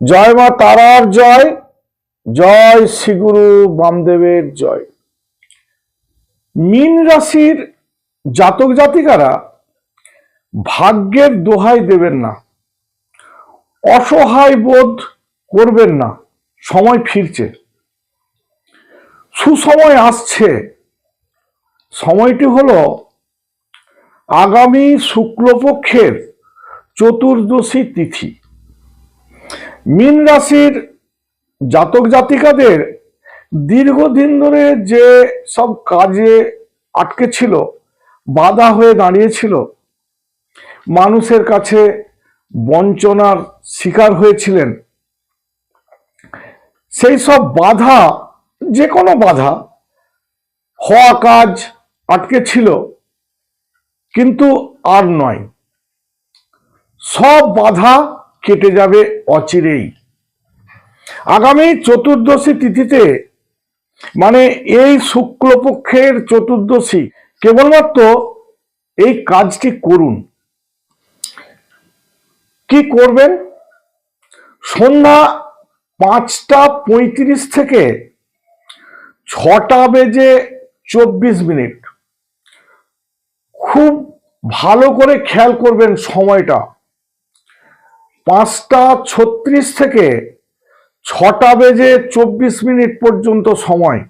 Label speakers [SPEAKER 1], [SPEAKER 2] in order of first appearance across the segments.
[SPEAKER 1] জয় মা তারার জয় জয় শ্রীগুরু বামদেবের জয়। মীন রাশির জাতক জাতিকারা ভাগ্যের দোহাই দেবেন না, অসহায় বোধ করবেন না, সময় ফিরছে। সুসময় আসছে। সময়টি হলো আগামী শুক্লপক্ষের চতুর্দশী তিথি। মীন রাশির জাতক জাতিকাদের দীর্ঘদিন ধরে যে সব কাজে আটকে ছিল, বাধা হয়ে দাঁড়িয়েছিল, মানুষের কাছে বঞ্চনার শিকার হয়েছিলেন। সেই সব বাধা, যে কোনো বাধা, হওয়া কাজ আটকে ছিল, কিন্তু আর নয়। সব বাধা কেটে যাবে অচিরেই। আগামী চতুর্দশী তিথিতে মানে এই শুক্লপক্ষের চতুর্দশী, কেবলমাত্র এই কাজটি করুন। কি করবেন? সন্ধ্যা পাঁচটা পঁয়ত্রিশ থেকে ছটা বেজে চব্বিশ মিনিট। খুব ভালো করে খেয়াল করবেন সময়টা। পাঁচটা ছত্রিশ থেকে ছটা বেজে চব্বিশ মিনিট পর্যন্ত সময়।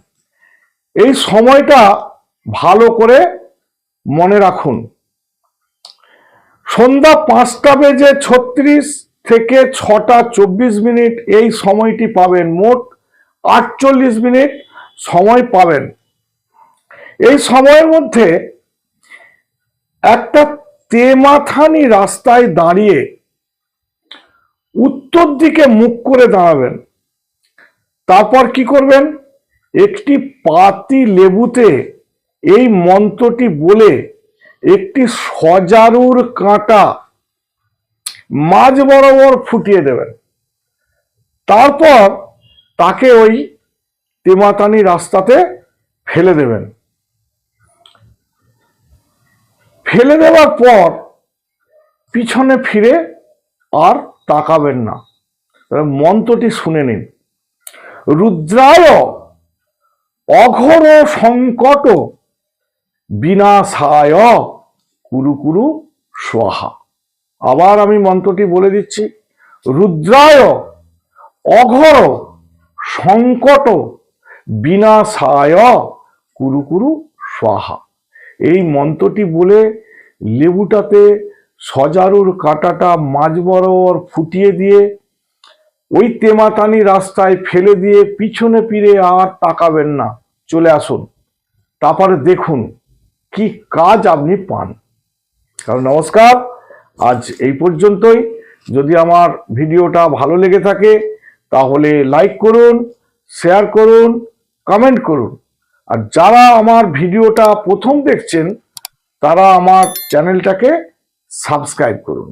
[SPEAKER 1] এই সময়টা ভালো করে মনে রাখুন। সন্ধ্যা পাঁচটা বেজে ছত্রিশ থেকে ছটা চব্বিশ মিনিট এই সময়টি পাবেন। মোট আটচল্লিশ মিনিট সময় পাবেন। এই সময়ের মধ্যে একটা তেমাথানি রাস্তায় দাঁড়িয়ে উত্তর দিকে মুখ করে দাঁড়াবেন। তারপর কি করবেন? একটি পাতি লেবুতে এই মন্ত্রটি বলে একটি সজারুর কাঁটা মাঝ বরাবর ফুটিয়ে দেবেন। তারপর তাকে ওই তেমাতানি রাস্তাতে ফেলে দেবেন। ফেলে দেওয়ার পর পিছনে ফিরে আর তাকাবেন না। মন্ত্রটি শুনে নিন। রুদ্রায় অঘোর সংকট বিনাশায় কুরু কুরু স্বাহা আবার আমি মন্ত্রটি বলে দিচ্ছি। রুদ্রায় অঘোর সংকট বিনাশায় কুরু কুরু স্বাহা এই মন্ত্রটি বলে লেবুটাতে সজারুর কাঁটাটা মাঝ বরাবর ফুটিয়ে দিয়ে ওই তেমাতানি রাস্তায় ফেলে দিয়ে পিছনে ফিরে আর তাকাবেন না। চলে আসুন। তারপরে দেখুন কি কাজ আপনি পান। কারণ নমস্কার, আজ এই পর্যন্তই। যদি আমার ভিডিওটা ভালো লেগে থাকে, তাহলে লাইক করুন, শেয়ার করুন, কমেন্ট করুন। আর যারা আমার ভিডিওটা প্রথম দেখছেন, তারা আমার চ্যানেলটাকে সাবস্ক্রাইব করুন।